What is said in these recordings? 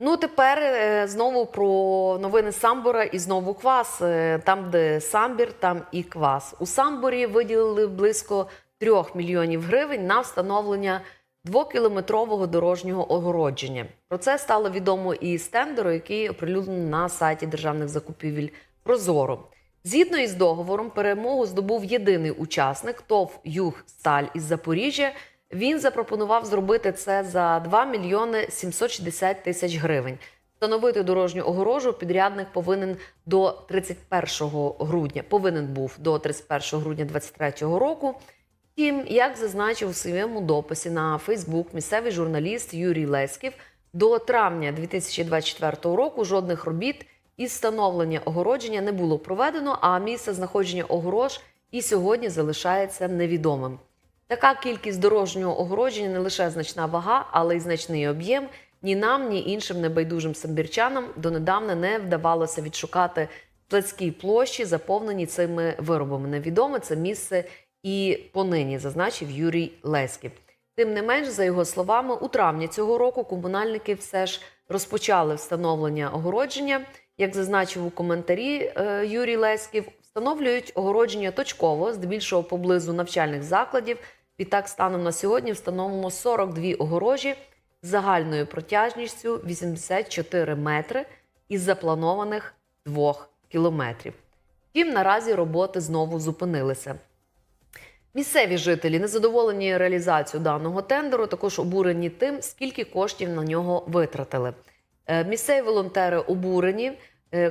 Ну, тепер е, знову про новини Самбора і знову квас. Е, Там, де самбір, там і квас. У Самборі виділили близько 3 мільйонів гривень на встановлення двокілометрового дорожнього огородження. Про це стало відомо і з тендеру, який оприлюднений на сайті державних закупівель Прозоро. Згідно із договором, перемогу здобув єдиний учасник ТОВ Юг Сталь із Запоріжжя. Він запропонував зробити це за 2 мільйони 760 тисяч гривень. Встановити дорожню огорожу підрядник повинен до 31 грудня. Повинен був до 31 грудня 2023 року. Втім, як зазначив у своєму дописі на Фейсбук місцевий журналіст Юрій Леськів, до травня 2024 року жодних робіт із встановлення огородження не було проведено, а місце знаходження огорож і сьогодні залишається невідомим. Така кількість дорожнього огородження не лише значна вага, але й значний об'єм. Ні нам, ні іншим небайдужим самбірчанам донедавна не вдавалося відшукати складські площі, заповнені цими виробами. Невідоме це місце і понині, зазначив Юрій Леськів. Тим не менш, за його словами, у травні цього року комунальники все ж розпочали встановлення огородження. Як зазначив у коментарі е, Юрій Леськів, встановлюють огородження точково, здебільшого поблизу навчальних закладів. Відтак, станом на сьогодні встановлено 42 огорожі з загальною протяжністю 84 метри із запланованих 2 кілометрів. Втім, наразі роботи знову зупинилися. Місцеві жителі незадоволені реалізацією даного тендеру, також обурені тим, скільки коштів на нього витратили. Е, Місцеві волонтери обурені,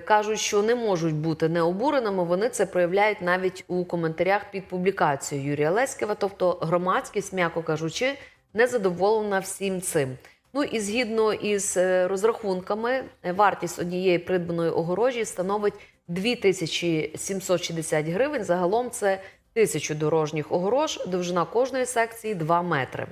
кажуть, що не можуть бути необуреними. Вони це проявляють навіть у коментарях під публікацією Юрія Леськова. Тобто громадськість, м'яко кажучи, не задоволена всім цим. Ну і згідно із е, розрахунками, е, вартість однієї придбаної огорожі становить 2760 гривень. Загалом це тисячу дорожніх огорож, довжина кожної секції 2 метри.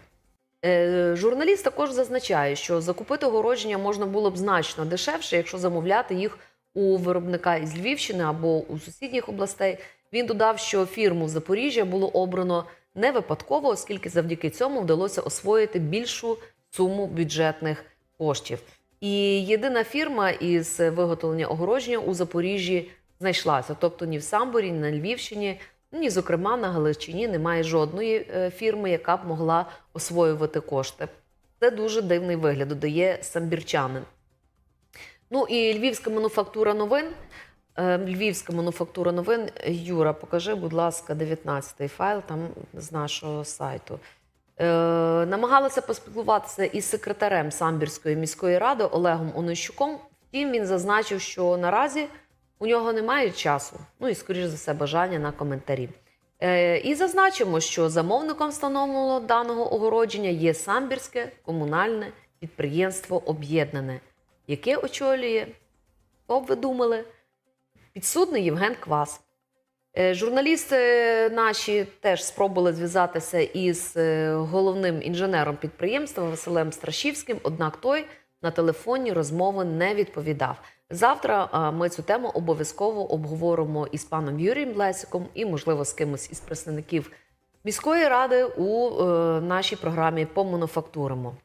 Е, Журналіст також зазначає, що закупити огородження можна було б значно дешевше, якщо замовляти їх у виробника із Львівщини або у сусідніх областей. Він додав, що фірму Запоріжжя було обрано не випадково, оскільки завдяки цьому вдалося освоїти більшу суму бюджетних коштів. І єдина фірма із виготовлення огородження у Запоріжжі знайшлася. Тобто ні в Самборі, ні на Львівщині, ні, зокрема, на Галичині немає жодної е, фірми, яка б могла освоювати кошти. Це дуже дивний вигляд, додає самбірчанин. Ну і львівська мануфактура новин. Е, Львівська мануфактура новин. Юра, покажи, будь ласка, 19-й файл там з нашого сайту. Е, намагалися поспілкуватися із секретарем Самбірської міської ради Олегом Онищуком. Втім, він зазначив, що наразі у нього немає часу, ну і, скоріш за все, бажання на коментарі. Е, і зазначимо, що замовником встановленого даного огородження є Самбірське комунальне підприємство Об'єднане, яке очолює, хто б ви думали, підсудний Євген Квас. Е, Журналісти наші теж спробували зв'язатися із е, головним інженером підприємства Василем Страшівським, однак той на телефонні розмови не відповідав. Завтра ми цю тему обов'язково обговоримо із паном Юрієм Лесиком і, можливо, з кимось із представників міської ради у е, нашій програмі по мануфактуримо.